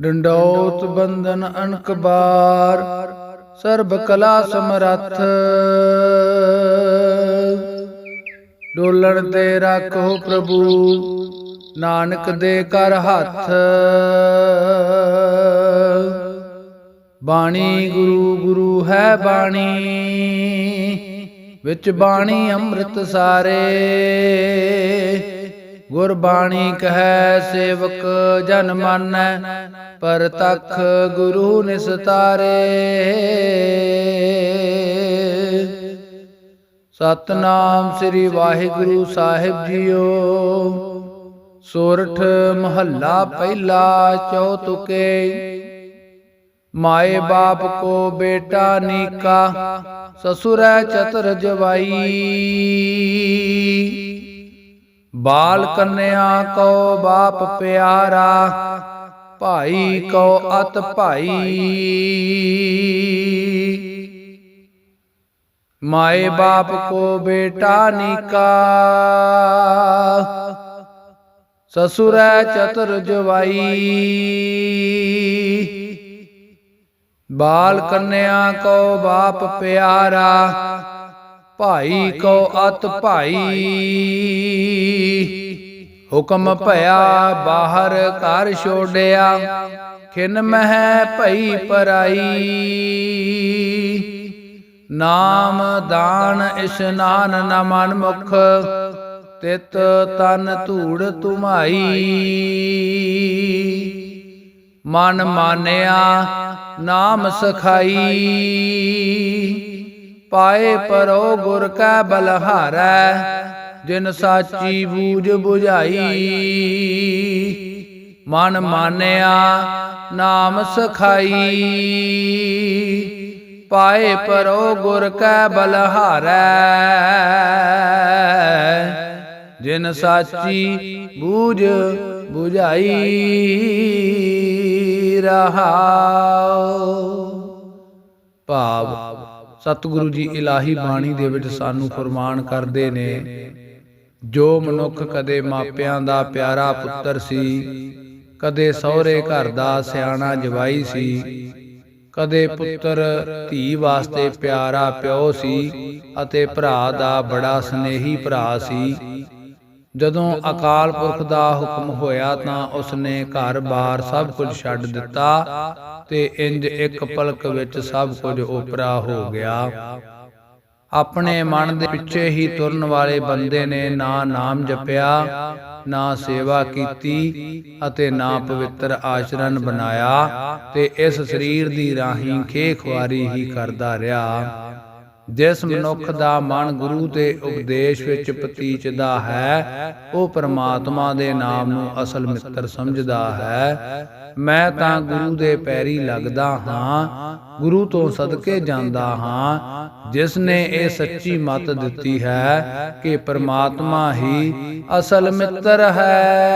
ਡੰਡੌਤ ਬੰਦਨ ਅਨਕ ਸਰਬ ਕਲਾ ਸਮਰੱਥ। ਡੋਲਣ ਤੇ ਰੱਖੋ ਪ੍ਰਭੂ, ਨਾਨਕ ਦੇ ਕਰ ਹੱਥ। ਬਾਣੀ ਗੁਰੂ ਗੁਰੂ ਹੈ ਬਾਣੀ, ਵਿੱਚ ਬਾਣੀ ਅੰਮ੍ਰਿਤ ਸਾਰੇ। ਗੁਰਬਾਣੀ ਕਹੈ ਸੇਵਕ ਜਨ ਮਾਨੈ, ਪਰ ਤਖ ਗੁਰੂ ਨਿਸਤਾਰੇ ਸਤਨਾਮ ਸ੍ਰੀ ਵਾਹਿਗੁਰੂ ਸਾਹਿਬ ਜੀਓ, ਸੋਰਠ ਮਹੱਲਾ ਪਹਿਲਾ ਚੌਤੁਕੇ। ਮਾਏ ਬਾਪ ਕੋ ਬੇਟਾ ਨੀਕਾ, ਸਸੁਰੈ ਚਤਰ ਜਵਾਈ ਬਾਲ ਕੰਨਿਆ ਕੋ ਬਾਪ ਪਿਆਰਾ, ਭਾਈ ਕੋ ਅਤ ਭਾਈ। ਮਾਏ ਬਾਪ ਕੋ ਬੇਟਾ ਨੀਕਾ, ਸਸੁਰੈ ਚਤਰ ਜਵਾਈ। ਬਾਲ ਕੰਨਿਆ ਕੋ ਬਾਪ ਪਿਆਰਾ, ਭਾਈ ਕੋ ਅਤ ਭਾਈ। ਹੁਕਮ ਭਇਆ ਬਾਹਰ ਘਰ ਛੋੜਿਆ, ਖਿਨ ਮਹਿ ਭਈ ਪਰਾਈ। ਨਾਮ ਦਾਨ ਇਸ਼ਨਾਨ ਨ ਮਨ ਮੁਖ, ਤਿਤ ਤਨ ਧੂੜ ਤੁਮਾਈ ਮਨ ਮਾਨਿਆ, ਨਾਮ ਸਖਾਈ। ਪਾਏ ਪਰੋ ਗੁਰ ਕਾ ਬਲਹਾਰੈ ਜਿਨ ਸਾਚੀ ਬੂਝ 부ਝਾਈ ਮਨ ਮਾਨਿਆ, ਨਾਮ ਸਖਾਈ। ਪਾਏ ਪਰੋ ਗੁਰ ਕਾ ਬਲਹਾਰੈ ਜਿਨ ਸਾਚੀ ਬੂਝ 부ਝਾਈ ਰਹਾਉ। ਭਾਵ, ਸਤਿਗੁਰੂ ਜੀ ਇਲਾਹੀ ਬਾਣੀ ਦੇ ਵਿੱਚ ਸਾਨੂੰ ਫਰਮਾਨ ਕਰਦੇ ਨੇ ਜੋ ਮਨੁੱਖ ਕਦੇ ਮਾਪਿਆਂ ਦਾ ਪਿਆਰਾ ਪੁੱਤਰ ਸੀ, ਕਦੇ ਸਹੁਰੇ ਘਰ ਦਾ ਸਿਆਣਾ ਜਵਾਈ ਸੀ, ਕਦੇ ਪੁੱਤਰ ਧੀ ਵਾਸਤੇ ਪਿਆਰਾ ਪਿਓ ਸੀ ਅਤੇ ਭਰਾ ਦਾ ਬੜਾ ਸਨੇਹੀ ਭਰਾ ਸੀ। ਜਦੋਂ ਅਕਾਲ ਪੁਰਖ ਦਾ ਹੁਕਮ ਹੋਇਆ ਤਾਂ ਉਸਨੇ ਘਰ-ਬਾਰ ਸਭ ਕੁਝ ਛੱਡ ਦਿੱਤਾ ਤੇ ਇੰਜ ਇੱਕ ਪਲਕ ਵਿੱਚ ਸਭ ਕੁਝ ਉਪਰਾ ਹੋ ਗਿਆ। ਆਪਣੇ ਮਨ ਦੇ ਪਿੱਛੇ ਹੀ ਤੁਰਨ ਵਾਲੇ ਬੰਦੇ ਨੇ ਨਾ ਨਾਮ ਜਪਿਆ, ਨਾ ਸੇਵਾ ਕੀਤੀ ਅਤੇ ਨਾ ਪਵਿੱਤਰ ਆਚਰਣ ਬਣਾਇਆ ਤੇ ਇਸ ਸਰੀਰ ਦੀ ਰਾਹੀਂ ਖੇ ਖੁਆਰੀ ਹੀ ਕਰਦਾ ਰਿਹਾ। ਜਿਸ ਮਨੁੱਖ ਦਾ ਮਨ ਗੁਰੂ ਦੇ ਉਪਦੇਸ਼ ਵਿੱਚ ਪਤੀਚਦਾ ਹੈ ਉਹ ਪ੍ਰਮਾਤਮਾ ਦੇ ਨਾਮ ਨੂੰ ਅਸਲ ਮਿੱਤਰ ਸਮਝਦਾ ਹੈ। ਮੈਂ ਤਾਂ ਗੁਰੂ ਦੇ ਪੈਰੀ ਲੱਗਦਾ ਹਾਂ ਗੁਰੂ ਤੋਂ ਸਦਕੇ ਜਾਂਦਾ ਹਾਂ ਜਿਸ ਨੇ ਇਹ ਸੱਚੀ ਮਤ ਦਿੱਤੀ ਹੈ ਕਿ ਪ੍ਰਮਾਤਮਾ ਹੀ ਅਸਲ ਮਿੱਤਰ ਹੈ।